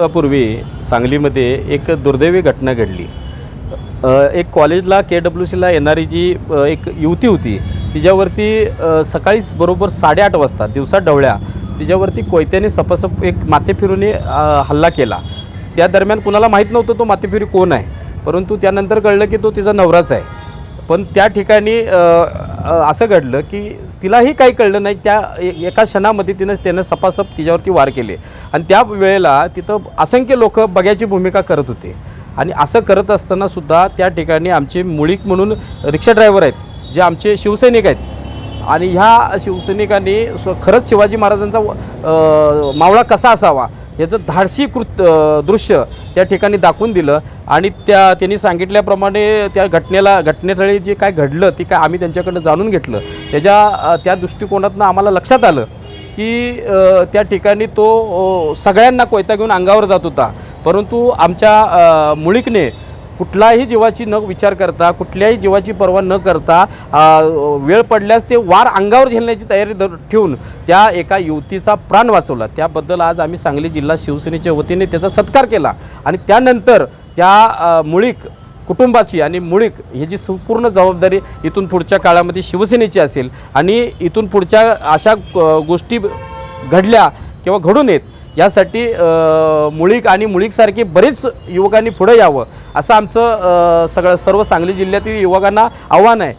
पूर्वी सांगलीमध्ये एक दुर्दैवी घटना घडली. एक कॉलेजला के डब्ल्यू सीला येणारी जी एक युवती होती तिच्यावरती सकाळीच बरोबर साडेआठ वाजता दिवसा ढवळ्या तिच्यावरती कोयत्याने सपासप एक माथेफिरूने हल्ला केला. त्या दरम्यान कुणाला माहीत नव्हतं तो माथेफिरी कोण आहे परंतु त्यानंतर कळलं की तो तिचा नवराच आहे. पण त्या ठिकाणी असं घडलं की तिलाही काही कळलं नाही. त्या ए- एका क्षणामध्ये तिनं त्यानं सपासप तिच्यावरती वार केले. आणि त्या वेळेला तिथं असंख्य लोक बघ्याची भूमिका करत होते. आणि असं करत असताना सुद्धा त्या ठिकाणी आमचे मुळीक म्हणून रिक्षा ड्रायव्हर आहेत जे आमचे शिवसैनिक आहेत. आणि ह्या शिवसैनिकांनी स्व खरंच शिवाजी महाराजांचा मावळा कसा असावा? ह्याचं धाडसी कृत दृश्य त्या ठिकाणी दाखवून दिलं. आणि त्या त्यांनी सांगितल्याप्रमाणे त्या घटनेला घटनेस्थळी जे काय घडलं ते काय आम्ही त्यांच्याकडनं जाणून घेतलं. त्याच्या त्या दृष्टिकोनातनं आम्हाला लक्षात आलं की त्या ठिकाणी तो सगळ्यांना कोयता घेऊन अंगावर जात होता. परंतु आमच्या मुळीकने कुठलाही जीवाची न विचार करता कुठल्याही जीवाची पर्वा न करता वेळ पडल्यास ते वार अंगावर झेलण्याची तयारी ठेवून त्या एका युवतीचा प्राण वाचवला. त्याबद्दल आज आम्ही सांगली जिल्हा शिवसेनेच्या वतीने त्याचा सत्कार केला. आणि त्यानंतर त्या मुळीक कुटुंबाची आणि मुळीक ही जी संपूर्ण जबाबदारी इथून पुढच्या काळामध्ये शिवसेनेची असेल आणि इथून पुढच्या अशा गोष्टी घडल्या किंवा घडून येत यासाठी मुळीक आणि मुळीकसारखे बरेच युवकांनी पुढे यावं असं आमचं सगळं सर्व सांगली जिल्ह्यातील युवकांना आव्हान आहे.